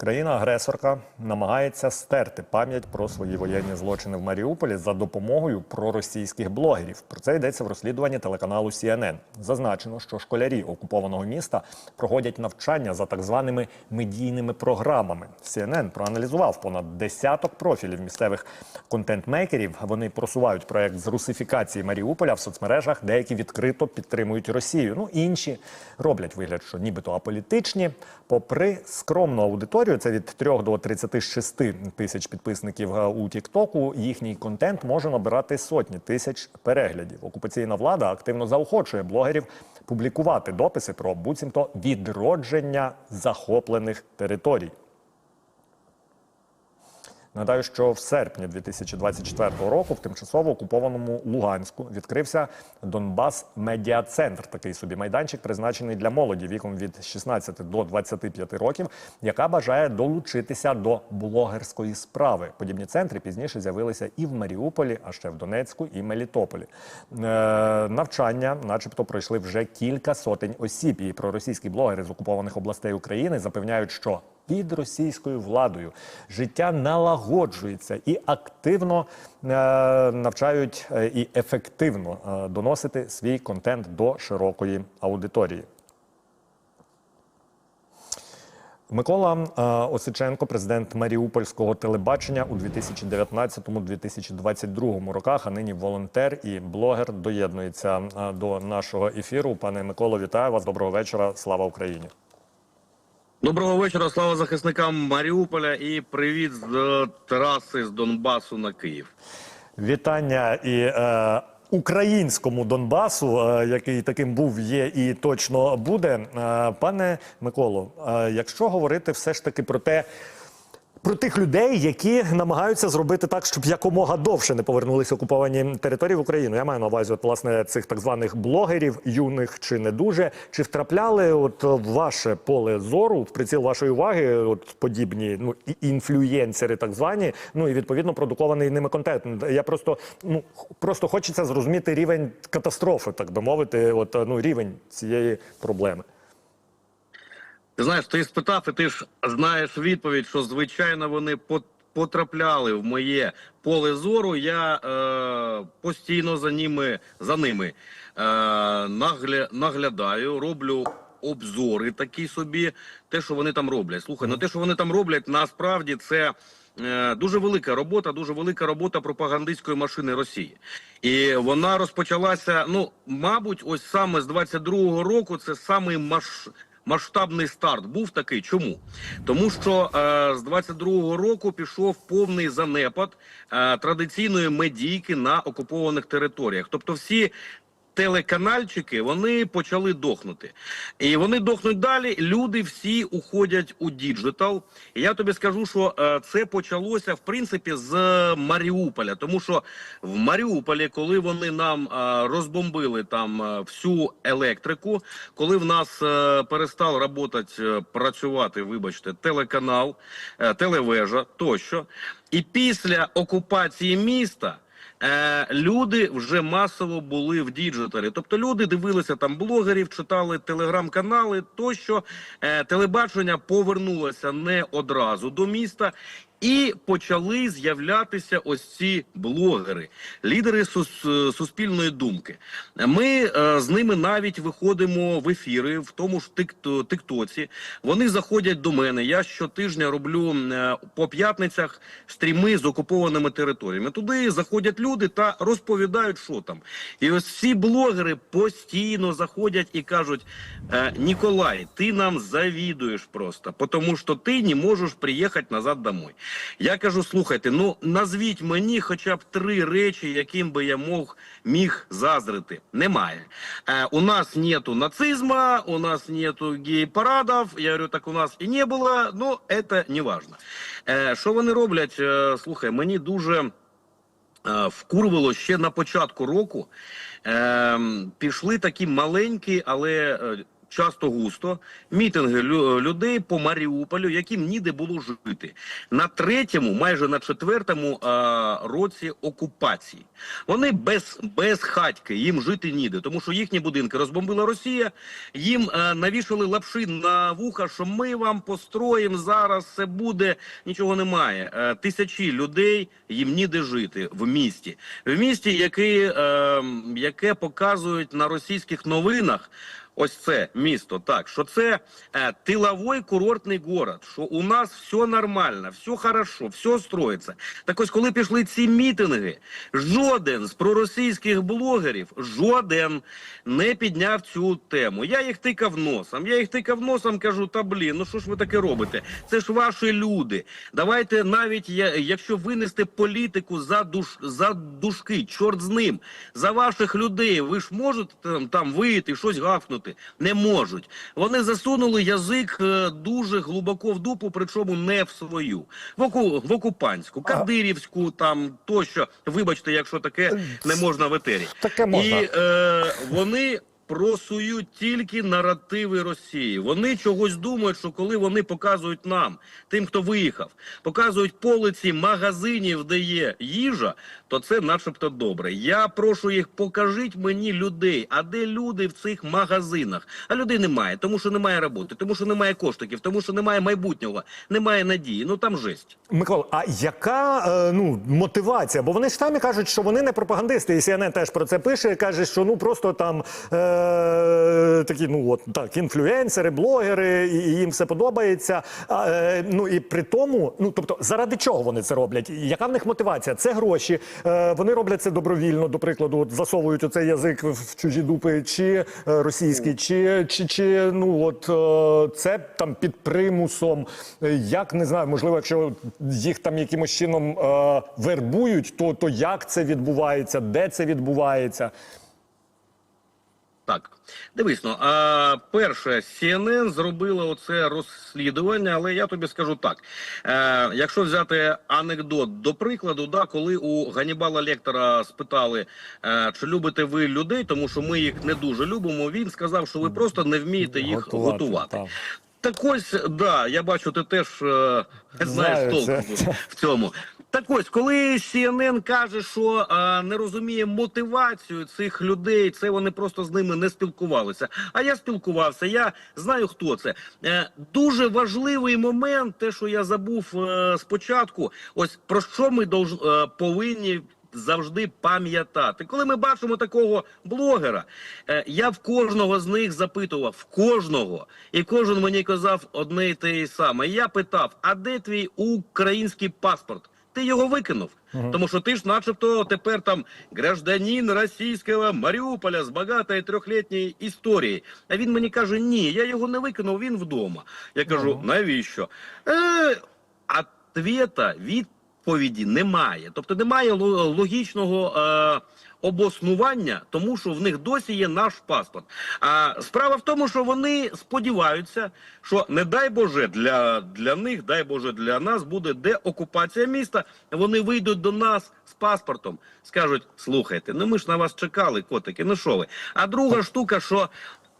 Країна-агресорка намагається стерти пам'ять про свої воєнні злочини в Маріуполі за допомогою проросійських блогерів. Про це йдеться в розслідуванні телеканалу CNN. Зазначено, що школярі окупованого міста проходять навчання за так званими медійними програмами. CNN проаналізував понад десяток профілів місцевих контент-мейкерів. Вони просувають проект з русифікації Маріуполя в соцмережах. Деякі відкрито підтримують Росію. Ну інші роблять вигляд, що нібито аполітичні. Попри скромну аудиторію, це від 3 до 36 тисяч підписників е, у Тіктоку. Їхній контент може набирати сотні тисяч переглядів. Окупаційна влада активно заохочує блогерів публікувати дописи про буцімто відродження захоплених територій. Нагадаю, що в серпні 2024 року в тимчасово окупованому Луганську відкрився Донбас Медіа Центр, такий собі майданчик, призначений для молоді віком від 16 до 25 років, яка бажає долучитися до блогерської справи. Подібні центри пізніше з'явилися і в Маріуполі, а ще в Донецьку і Мелітополі. Е, навчання, начебто, пройшли вже кілька сотень осіб. І проросійські блогери з окупованих областей України запевняють, що під російською владою життя налагоджується і активно е, навчають е, і ефективно е, доносити свій контент до широкої аудиторії. Микола Осиченко, президент Маріупольського телебачення у 2019-2022 роках, а нині волонтер і блогер доєднується до нашого ефіру. Пане Миколо, вітаю вас. Доброго вечора. Слава Україні. Доброго вечора, слава захисникам Маріуполя і привіт з траси з Донбасу на Київ. Вітання і е, українському Донбасу, е, який таким був, є і точно буде. Е, пане Миколо, е, якщо говорити все ж таки про те. Про тих людей, які намагаються зробити так, щоб якомога довше не повернулися окуповані території в Україну. Я маю на увазі, от власне цих так званих блогерів, юних чи не дуже. Чи втрапляли от ваше поле зору, в приціл вашої уваги, от подібні ну інфлюєнсери, так звані, ну і відповідно продукований ними контент. Я просто ну просто хочеться зрозуміти рівень катастрофи, так би мовити, от ну рівень цієї проблеми. Ти знаєш, ти спитав, і ти ж знаєш відповідь, що звичайно вони потрапляли в моє поле зору. Я е, постійно за ними за ними е, нагля, наглядаю, роблю. Обзори такі собі, те, що вони там роблять. Слухай, ну те, що вони там роблять, насправді це е, дуже велика робота, дуже велика робота пропагандистської машини Росії. І вона розпочалася. Ну, мабуть, ось саме з 22-го року. Це самий маш масштабний старт був такий. Чому? Тому що е, з 22-го року пішов повний занепад е, традиційної медійки на окупованих територіях. Тобто, всі. Телеканальчики вони почали дохнути, і вони дохнуть далі. Люди всі уходять у діджитал. Я тобі скажу, що е, це почалося в принципі з Маріуполя, тому що в Маріуполі, коли вони нам е, розбомбили там е, всю електрику, коли в нас перестав работать, е, працювати, вибачте, телеканал, телевежа тощо, і після окупації міста. Е, люди вже масово були в діджиталі. Тобто люди дивилися там блогерів, читали телеграм-канали, тощо е, телебачення повернулося не одразу до міста. І почали з'являтися ось ці блогери, лідери сус- е, суспільної думки. Ми е, з ними навіть виходимо в ефіри, в тому ж тикто- тиктоці. Вони заходять до мене. Я щотижня роблю е, по п'ятницях стріми з окупованими територіями. Туди заходять люди та розповідають, що там. І ось всі блогери постійно заходять і кажуть: е, Ніколай, ти нам завідуєш просто, тому що ти не можеш приїхати назад домой. Я кажу: слухайте, ну назвіть мені хоча б три речі, яким би я мог міг заздрити. Немає. Е, у нас нету нацизма, у нас нету гей-парадів. Я говорю, так у нас і не було, ну це не важно. Е, що вони роблять? Е, слухай, мені дуже е, вкурвало ще на початку року. Е, пішли такі маленькі, але е, часто густо мітинги людей по Маріуполю, яким ніде було жити. На третьому, майже на четвертому а, році окупації. Вони без, без хатьки, їм жити ніде, тому що їхні будинки розбомбила Росія. Їм е, навішали лапши на вуха, що ми вам построїмо зараз. Це буде нічого немає. Е, тисячі людей їм ніде жити в місті, в місті, яке, е, яке показують на російських новинах. Ось це місто, так що це е, тиловий курортний город, що у нас все нормально, все хорошо, все строїться. Так ось, коли пішли ці мітинги, жоден з проросійських блогерів, жоден не підняв цю тему. Я їх тикав носом. Я їх тикав носом, кажу, та блін, ну що ж ви таке робите? Це ж ваші люди. Давайте навіть якщо винести політику за душ за душки, чорт з ним, за ваших людей, ви ж можете там, там вийти, щось гавкнути? Не можуть. Вони засунули язик е, дуже глибоко в дупу, причому не в свою, в, оку, в окупанську, кадирівську, там тощо. Вибачте, якщо таке не можна в етері. Таке можна. І е, вони просують тільки наративи Росії. Вони чогось думають, що коли вони показують нам, тим, хто виїхав, показують полиці магазинів, де є їжа, то це начебто добре. Я прошу їх, покажіть мені людей. А де люди в цих магазинах? А людей немає, тому що немає роботи, тому що немає коштиків, тому що немає майбутнього, немає надії. Ну там жесть. Микола, а яка е, ну мотивація? Бо вони ж самі кажуть, що вони не пропагандисти, і CNN теж про це пише. каже, що ну просто там е, такі, ну от так, інфлюенсери, блогери, і, і їм все подобається. Е, ну і при тому, ну тобто, заради чого вони це роблять? Яка в них мотивація? Це гроші. Е, вони роблять це добровільно, до прикладу, от засовують оцей язик в чужі дупи, чи е, російські, чи, чи, чи ну от е, це там під примусом. Е, Як не знаю, можливо, якщо їх там якимось чином е, вербують, то, то як це відбувається, де це відбувається? Так, дивись, ну, а, перше, CNN зробила оце розслідування, але я тобі скажу так. Е, якщо взяти анекдот до прикладу, да, коли у Ганібала Лектора спитали, е, чи любите ви людей, тому що ми їх не дуже любимо, він сказав, що ви просто не вмієте їх готувати. так. Так ось, да, я бачу, ти теж е, знаєш толку в цьому. Так ось, коли CNN каже, що е, не розуміє мотивацію цих людей, це вони просто з ними не спілкувалися. А я спілкувався, я знаю, хто це. Е, дуже важливий момент, те, що я забув е, спочатку, ось про що ми долж, е, повинні завжди пам'ятати. Коли ми бачимо такого блогера, е, я в кожного з них запитував, в кожного, і кожен мені казав одне і те саме. Я питав: а де твій український паспорт? Ти його викинув, тому що ти ж, начебто, тепер там гражданин російського Маріуполя з багатої трьохлітньої історії. А він мені каже: ні, я його не викинув, він вдома. Я кажу, навіщо? Е, Ответа, відповіді немає. Тобто немає ло- логічного е, обоснування, тому що в них досі є наш паспорт. А справа в тому, що вони сподіваються, що не дай Боже для, для них, дай Боже для нас буде деокупація міста. Вони вийдуть до нас з паспортом, скажуть: слухайте, ну ми ж на вас чекали, котики, ну що ви? А друга штука, що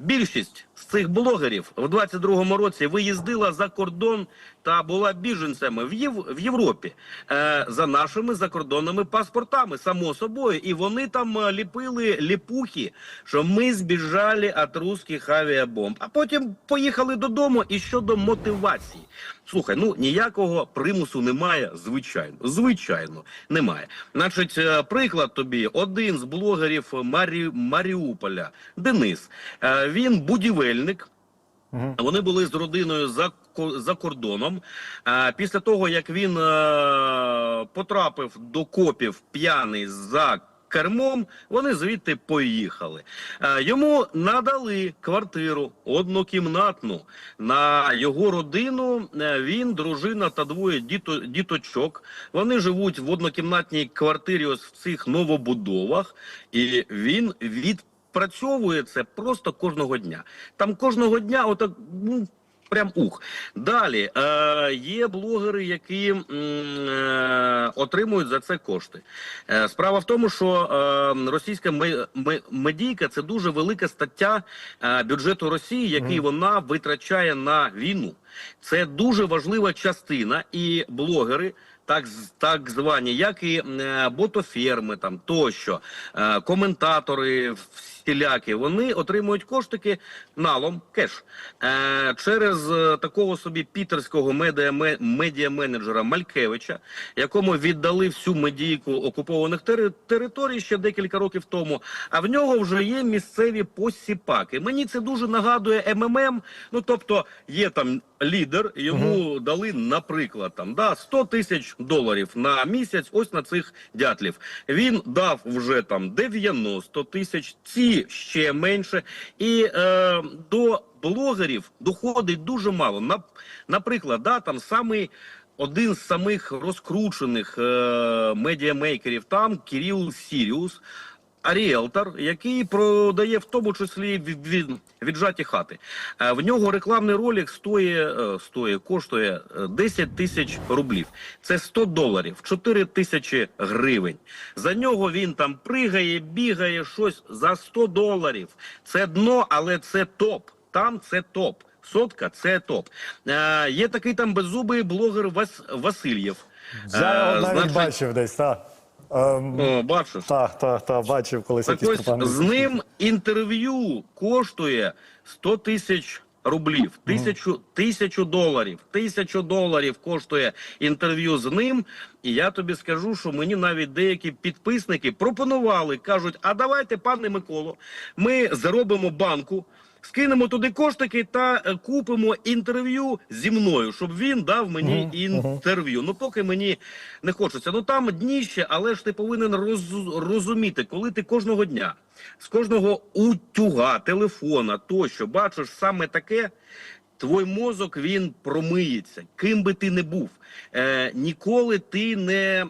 Більшість з цих блогерів в 22-му році виїздила за кордон та була біженцями в, Єв... в Європі е, за нашими закордонними паспортами, само собою. І вони там е, ліпили ліпухи, що ми збіжали від русських авіабомб. А потім поїхали додому. І щодо мотивації, слухай, ну ніякого примусу немає, звичайно. Звичайно, немає. Значить, е, приклад тобі: один з блогерів Марі... Маріуполя, Денис. Е, Він будівельник. Вони були з родиною за, за кордоном. А, після того, як він е, потрапив до копів п'яний за кермом, вони звідти поїхали. Е, йому надали квартиру однокімнатну на його родину. Е, він, дружина та двоє діто, діточок. Вони живуть в однокімнатній квартирі ось в цих новобудовах, і він від. Працьовує це просто кожного дня. Там кожного дня, отак, ну Прям ух. Далі е, є блогери, які е, отримують за це кошти. Е, справа в тому, що е, російська ме- ме- медійка це дуже велика стаття е, бюджету Росії, який вона витрачає на війну. Це дуже важлива частина, і блогери. Так, так звані, як і е, ботоферми, там тощо, е, коментатори всілякі, вони отримують коштики налом кеш е, через е, такого собі пітерського медіа, медіа-менеджера Малькевича, якому віддали всю медійку окупованих тери- територій ще декілька років тому. А в нього вже є місцеві посіпаки. Мені це дуже нагадує МММ. Ну тобто є там лідер, йому дали, наприклад, там да 100 тисяч доларів на місяць. Ось на цих дятлів. Він дав вже там 90 тисяч, ці ще менше. І е, до блогерів доходить дуже мало. Нап- Наприклад, да, там самий. Один з самих розкручених е, медіамейкерів там Кіріл Сіріус, ріелтор, який продає в тому числі від, від, віджаті хати. Е, в нього рекламний ролик стоїть, е, стоїть коштує е, 10 тисяч рублів. Це 100 доларів, 4 тисячі гривень. За нього він там пригає, бігає щось за 100 доларів. Це дно, але це топ. Там це топ. Сотка це топ. Е, є такий там беззубий блогер Вас, Васильєв. Я Е, навіть значить, бачив десь, так. Ем, О, бачиш? так, так, так, бачив колись Так якісь ось з ним інтерв'ю коштує 100 тисяч рублів, тисячу, тисячу доларів. Тисячу доларів коштує інтерв'ю з ним. І я тобі скажу, що мені навіть деякі підписники пропонували, кажуть: а давайте, пане Миколо, ми заробимо банку. Скинемо туди коштики та е, купимо інтерв'ю зі мною, щоб він дав мені інтерв'ю. Ну поки мені не хочеться. Ну там дніще, але ж ти повинен роз- розуміти, коли ти кожного дня з кожного утюга, телефона тощо бачиш саме таке. Твій мозок він промиється, ким би ти не був. Е, ніколи ти не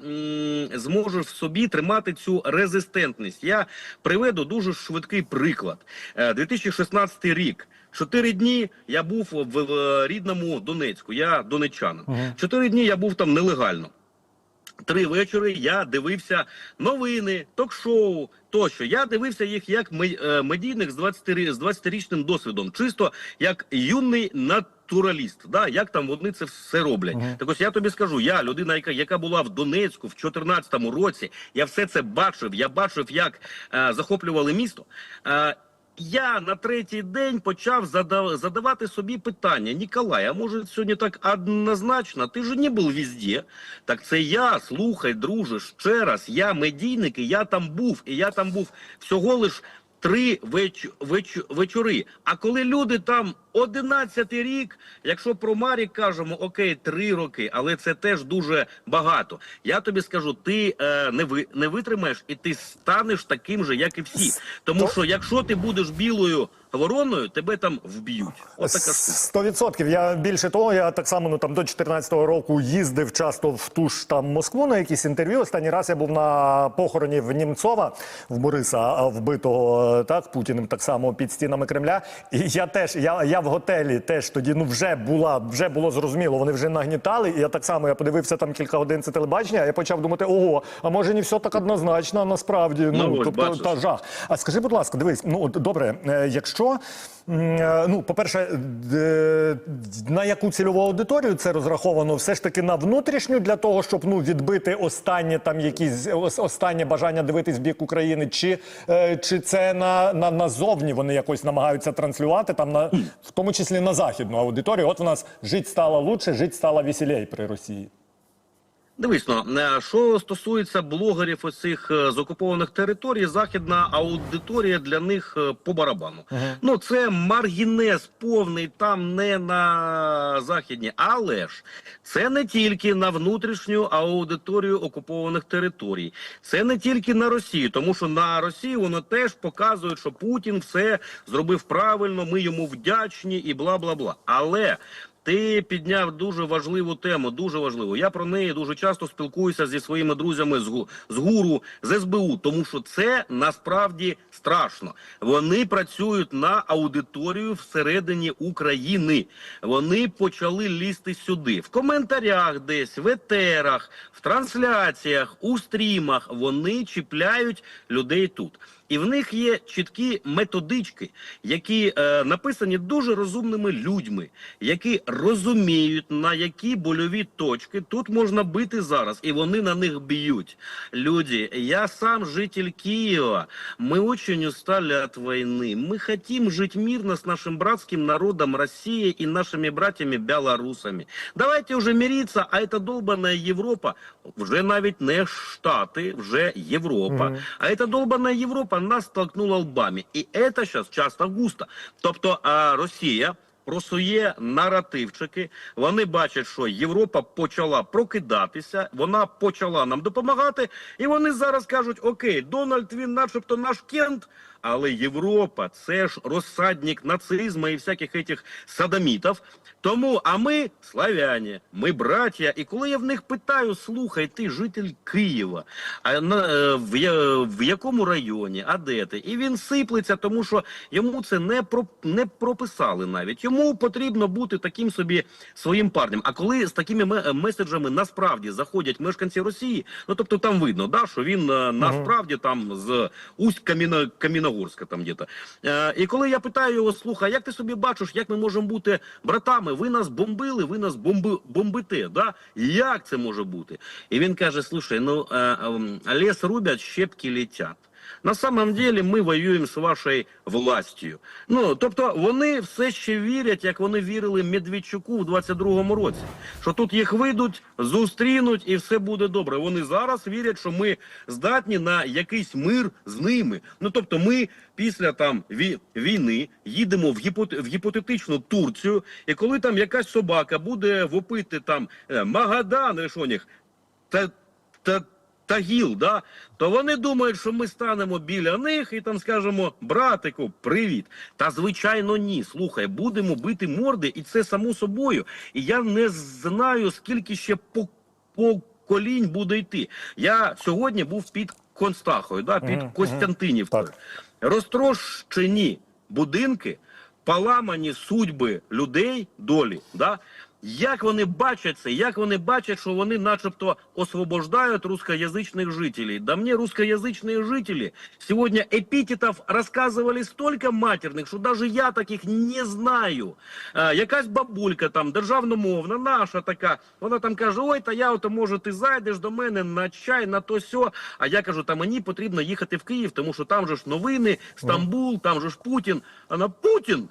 м, зможеш в собі тримати цю резистентність. Я приведу дуже швидкий приклад. Е, 2016 рік. Чотири дні я був в, в рідному Донецьку. Я донечанин. Чотири дні я був там нелегально. Три вечори я дивився новини, ток-шоу тощо. Я дивився їх як е, з 20 рі- з 20-річним досвідом, чисто як юний натураліст. Да, як там вони це все роблять. Так ось я тобі скажу, я людина, яка, яка була в Донецьку в 2014 році, я все це бачив. Я бачив, як е, захоплювали місто. Е, я на третій день почав зада- задавати собі питання: Ніколай, а може сьогодні так однозначно? Ти ж не був везде. Так це я, слухай, друже, ще раз, я медійник, і я там був, і я там був всього лиш три веч, веч, вечори. А коли люди там 11 рік, якщо про Марік кажемо, окей, три роки, але це теж дуже багато. Я тобі скажу, ти е, не ви не витримаєш, і ти станеш таким же, як і всі. Тому що якщо ти будеш білою вороною, тебе там вб'ють. От така. Сто відсотків. Я більше того, я так само ну там до 14-го року їздив часто в ту ж там Москву на якісь інтерв'ю. Останній раз я був на похороні в Німцова в Бориса, вбитого так Путіним, так само під стінами Кремля. І я теж я, я в готелі теж тоді ну вже була, вже було зрозуміло. Вони вже нагнітали. І я так само я подивився там кілька годин це телебачення. Я почав думати, ого, а може не все так однозначно, насправді. Ну, Ну, ось, тобто бачиш. та жах. А скажи, будь ласка, дивись, ну добре, е, якщо м, е, ну, по-перше, на яку цільову аудиторію це розраховано, все ж таки на внутрішню для того, щоб ну відбити останнє там якісь останнє бажання дивитись в бік України, чи, е, чи це на, на назовні вони якось намагаються транслювати там на в тому числі на західну аудиторію. От у нас жить стало лучше, жить стало веселей при Росії. Дивись, ну, е, що стосується блогерів оцих е, з окупованих територій, західна аудиторія для них е, по барабану. Ну це маргінез повний, там не на західні, але ж це не тільки на внутрішню аудиторію окупованих територій, це не тільки на Росію, тому що на Росію воно теж показують, що Путін все зробив правильно, ми йому вдячні і бла бла бла. Але Ти підняв дуже важливу тему, дуже важливу. Я про неї дуже часто спілкуюся зі своїми друзями з, з гуру, з СБУ, тому що це насправді страшно. Вони працюють на аудиторію всередині України. Вони почали лізти сюди. В коментарях десь, в етерах, в трансляціях, у стрімах вони чіпляють людей тут І в них є чіткі методички, які е, написані дуже розумними людьми, які розуміють, на які больові точки тут можна бити зараз, і вони на них б'ють. Люди, я сам житель Киева. Мы очень устали от войны. Мы хотим жить мирно с нашим братским народом России и нашими братьями белорусами. Давайте уже мириться, а эта долбаная Европа, вже навіть не Штати, вже Європа. Мгм. А эта долбаная Європа нас столкнула лбами. І це зараз часто густо. Тобто Росія просує наративчики. Вони бачать, що Європа почала прокидатися, вона почала нам допомагати, і вони зараз кажуть: Окей, Дональд він, начебто, наш кент. Але Європа це ж розсадник нацизму і всяких этих садомітів. Тому, а ми славяні, ми браття. І коли я в них питаю, слухай, ти житель Києва, а на е, в, в якому районі, а де ти? І він сиплеться, тому що йому це не про не прописали навіть. Йому потрібно бути таким собі своїм парнем. А коли з такими меседжами насправді заходять мешканці Росії, ну тобто там видно, да, що він е, насправді там з усть Каміно, Каміногорська, там где-то. Е, і коли я питаю його, слухай, як ти собі бачиш, як ми можемо бути братами? Ви нас бомбили, ви нас бомби, бомбите. Да? Як це може бути? І він каже: слушай, ну е, е, лес рубять, щепки летять. На самом деле ми воюємо з вашою властю. Ну тобто вони все ще вірять, як вони вірили Медведчуку в 22-му році. Що тут їх вийдуть, зустрінуть і все буде добре. Вони зараз вірять, що ми здатні на якийсь мир з ними. Ну тобто, ми після там війни їдемо в, гіпот... в гіпотетичну Турцію, і коли там якась собака буде вопити там е, Магадан, у них, та, та, Тагіл, да, то вони думають, що ми станемо біля них і там скажемо братику, привіт. Та звичайно, ні. Слухай, будемо бити морди, і це само собою. І я не знаю, скільки ще по, поколінь буде йти. Я сьогодні був під Констахою, да, під мгм. Костянтинівкою. Розтрощені будинки, поламані судьби людей, долі. Да? Як вони бачать це? Як вони бачать, що вони начебто освобождають русскоязычных жителей? Да мне русскоязычные жители сегодня эпитетов рассказывали столько матерных, що даже я таких не знаю. А, якась бабулька там, державномовна, наша така, вона там каже: ой, та я ото може ти зайдеш до мене на чай, на то сьо. А я кажу, та мені потрібно їхати в Київ, тому що там же ж новини, Стамбул, там же ж Путін. Вона Путін.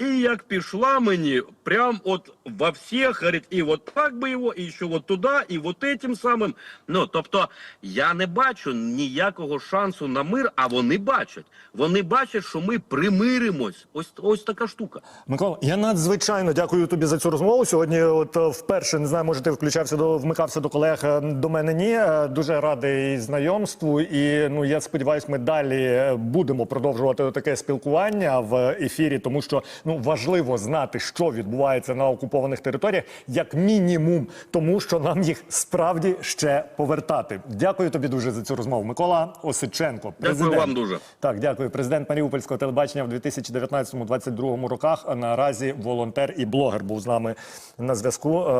І як пішла мені, прям от во всіх, говорить, і от так би його, і ще от туди, і от этим самим. Ну, тобто, я не бачу ніякого шансу на мир, а вони бачать. Вони бачать, що ми примиримось. Ось, ось така штука. Микола, я надзвичайно дякую тобі за цю розмову. Сьогодні, от е, вперше не знаю, може ти включався до вмикався до колег. е, До мене ні. Е, Дуже радий знайомству. І ну я сподіваюся, ми далі будемо продовжувати таке спілкування в ефірі, тому що ну важливо знати, що відбувається на окупованих територіях, як мінімум, тому що нам їх справді ще повертати. Дякую тобі дуже за цю розмову. Микола Осиченко, Дякую вам дуже. так, дякую. Президент Маріупольського телебачення в 2019-2022 роках. Наразі волонтер і блогер був з нами на зв'язку. Е,